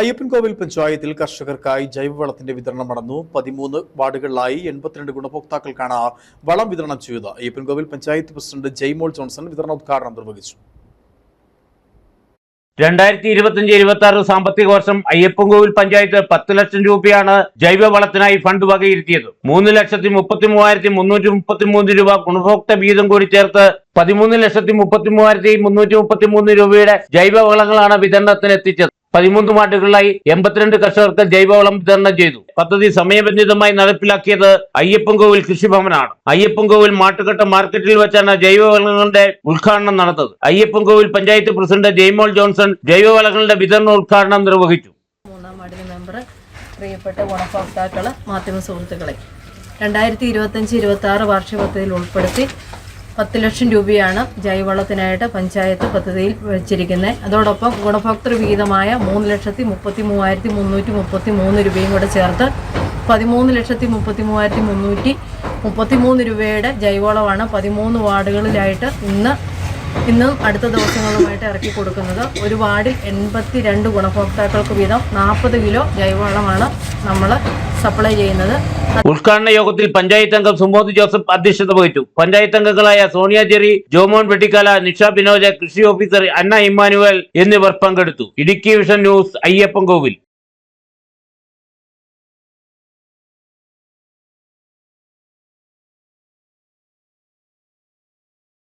അയ്യപ്പൻകോവിൽ പഞ്ചായത്തിൽ കർഷകർക്കായി ജൈവവളത്തിന്റെ വിതരണം നടന്നു. പതിമൂന്ന് വാർഡുകളിലായി എൺപത്തിരണ്ട് ഗുണഭോക്താക്കൾക്കാണ് വളം വിതരണം ചെയ്തത്. അയ്യപ്പൻകോവിൽ പഞ്ചായത്ത് പ്രസിഡന്റ് ജയ്മോൾ ജോൺസൺ വിതരണോദ്ഘാടനം നിർവഹിച്ചു. രണ്ടായിരത്തി ഇരുപത്തിയഞ്ച് ഇരുപത്തി ആറ് സാമ്പത്തിക വർഷം അയ്യപ്പൻകോവിൽ പഞ്ചായത്ത് പത്ത് ലക്ഷം രൂപയാണ് ജൈവവളത്തിനായി ഫണ്ട് വകയിരുത്തിയത്. മൂന്ന് ലക്ഷത്തി മുപ്പത്തി മൂവായിരത്തി മുന്നൂറ്റി മുപ്പത്തി മൂന്ന് രൂപ ഗുണഭോക്ത വീതം കൂടി ചേർത്ത് പതിമൂന്ന് ലക്ഷത്തി മുപ്പത്തി മൂവായിരത്തി മുന്നൂറ്റി മുപ്പത്തി മൂന്ന് രൂപയുടെ ജൈവവളങ്ങളാണ് വിതരണത്തിന് എത്തിച്ചത് പതിമൂന്ന് വാർഡുകളിലായി എൺപത്തിരണ്ട് കർഷകർക്ക് ജൈവവളം വിതരണം ചെയ്തു. പദ്ധതി സമയബന്ധിതമായി നടപ്പിലാക്കിയത് അയ്യപ്പൻകോവിൽ കൃഷിഭവനാണ്. അയ്യപ്പൻകോവിൽ മാട്ടുകെട്ട മാർക്കറ്റിൽ വെച്ചാണ് ജൈവവളങ്ങളുടെ ഉദ്ഘാടനം നടന്നത്. അയ്യപ്പൻകോവിൽ പഞ്ചായത്ത് പ്രസിഡന്റ് ജയ്മോൾ ജോൺസൺ ജൈവവളങ്ങളുടെ വിതരണ ഉദ്ഘാടനം നിർവഹിച്ചു. മൂന്നാം വാർഡിലെ മെമ്പർ പ്രിയപ്പെട്ട ഗുണഭോക്താക്കൾ മാധ്യമ സുഹൃത്തുക്കളെ. രണ്ടായിരത്തി ഇരുപത്തഞ്ച് ഇരുപത്തി ആറ് വാർഷിക പദ്ധതിയിൽ ഉൾപ്പെടുത്തി പത്ത് ലക്ഷം രൂപയാണ് ജൈവവളത്തിനായിട്ട് പഞ്ചായത്ത് പദ്ധതിയിൽ വെച്ചിരിക്കുന്നത്. അതോടൊപ്പം ഗുണഭോക്തൃ വിഹിതമായ മൂന്ന് ലക്ഷത്തി മുപ്പത്തി മൂവായിരത്തി മുന്നൂറ്റി മുപ്പത്തി മൂന്ന് രൂപയും കൂടെ ചേർത്ത് പതിമൂന്ന് ലക്ഷത്തി മുപ്പത്തി മൂവായിരത്തി മുന്നൂറ്റി മുപ്പത്തി മൂന്ന് രൂപയുടെ ജൈവവളമാണ് പതിമൂന്ന് വാർഡുകളിലായിട്ട് ഇന്ന് ഇന്നും അടുത്ത ദിവസങ്ങളുമായിട്ട് ഇറക്കി കൊടുക്കുന്നത്. ഒരു വാർഡിൽ എൺപത്തി രണ്ട് ഗുണഭോക്താക്കൾക്ക് വീതം നാൽപ്പത് കിലോ ജൈവവളമാണ് നമ്മൾ സപ്ലൈ ചെയ്യുന്നത്. ഉദ്ഘാടന യോഗത്തിൽ പഞ്ചായത്ത് അംഗം സുമോദ് ജോസഫ് അധ്യക്ഷത വഹിച്ചു. പഞ്ചായത്ത് അംഗങ്ങളായ സോണിയ ജെറി ജോമോൻ വെട്ടിക്കാല നിഷ ബിനോജ കൃഷി ഓഫീസർ അന്ന ഇമ്മാനുവൽ എന്നിവർ പങ്കെടുത്തു. Idukki vision news Ayyappancoil.